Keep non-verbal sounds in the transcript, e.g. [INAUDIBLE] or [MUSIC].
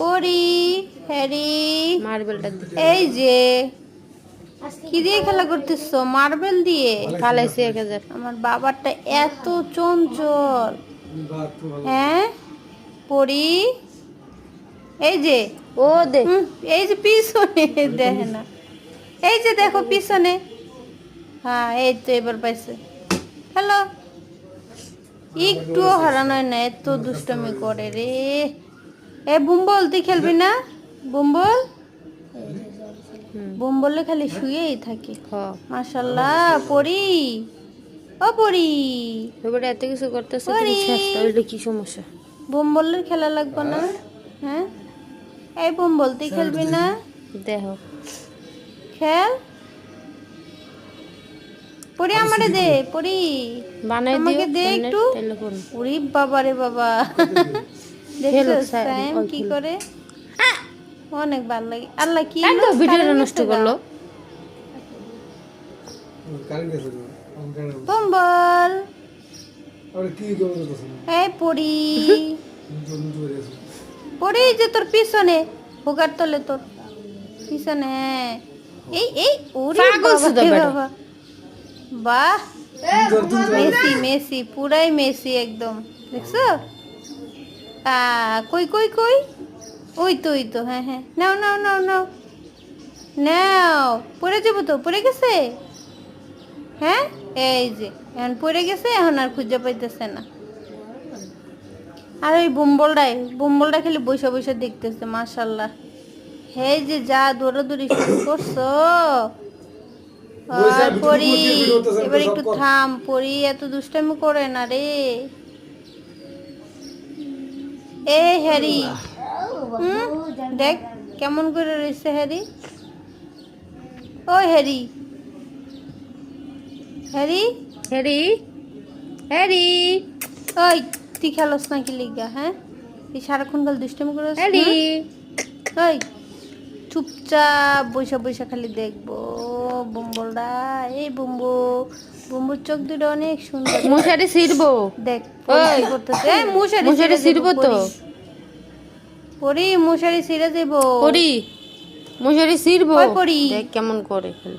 পরি হ্যারি। মার্বেলটা এই যে কি দিয়ে খেলা করতেছো? মার্বেল দিয়ে? ফালাইছি এক হাজার। আমার বাবারটা এত চঞ্চল। হ্যাঁ? পরি এই যে ও দে। এই যে পিছনে দেখে না। এই যে দেখো পিছনে। হ্যাঁ এই তো এবার পাইছে। হ্যালো? একটুও হারানো না এত দুষ্টমি করে রে। এ বুম্বল তুই খেলবি না? বুম্বল। বুম্বলে খালি শুয়েই থাকে। মাশাল্লাহ পরি। ও পড়ি এবারে এত কিছু করতেছে ওরে। এটা কি সমস্যা। বুম্বলের খেলা লাগবে না? হ্যাঁ? এই বুম্বল তুই খেলবি না? দেখো খেল। পরি আমারে দে পরি। বানাই আমাকে দে একটু। তাহলে। উরি বাবা রে [LAUGHS] বাবা। দেখছ খেলো, স্যার, সাইম ওই কি করে? অনেক ভালো লাগে। আল্লাহ কি কেন ভিডিওটা নষ্ট করল। বুম্বল এই পরি পরি যে তোর পিছনে হোগার তলে তোর পিছনে। হ্যাঁ। এই এই ওরে বাবা বাহ। মেসি মেসি পুরাই মেসি একদম। দেখছ? কই কই কই? ওই তো ওই তো হ্যাঁ হ্যাঁ। নাও নাও নাও নাও। নাও পড়ে যাব তো পড়ে গেছে? হ্যাঁ? এই যে এখন পড়ে গেছে এখন আর খুঁজে পাইতেছে না। আর ওই বুম্বলটাই বুম্বলটা খালি বসে বসে দেখতেছে মাশাল্লাহ। হে যে যা দৌড়াদৌড়ি শুরু করছ। পরি করতেছে, এবার একটু থাম পরি এত দুষ্টামি করে না রে। এ হ্যারি। দেখ কেমন করে রয়েছে হ্যারি। ও হ্যারি। হ্যারি? হ্যারি? হ্যারি? ওই তুই খেলোস নাকি লিগা হ্যাঁ? তুই সারাক্ষণ কাল দুষ্টামি করে হ্যারি। ওই চুপচাপ বৈশা বৈশা খালি দেখব। বুম্বলটা এই বুম্বু বুম্বুর চোখ দুটো অনেক সুন্দর। মশারি ছিড়বো। দেখ করতেছে। মশারি মশারি ছিড়বো তো পরি মশারি ছিঁড়ে দেবো। পরি মশারি ছিড়বো। ওই পরি। দেখ কেমন করে খালি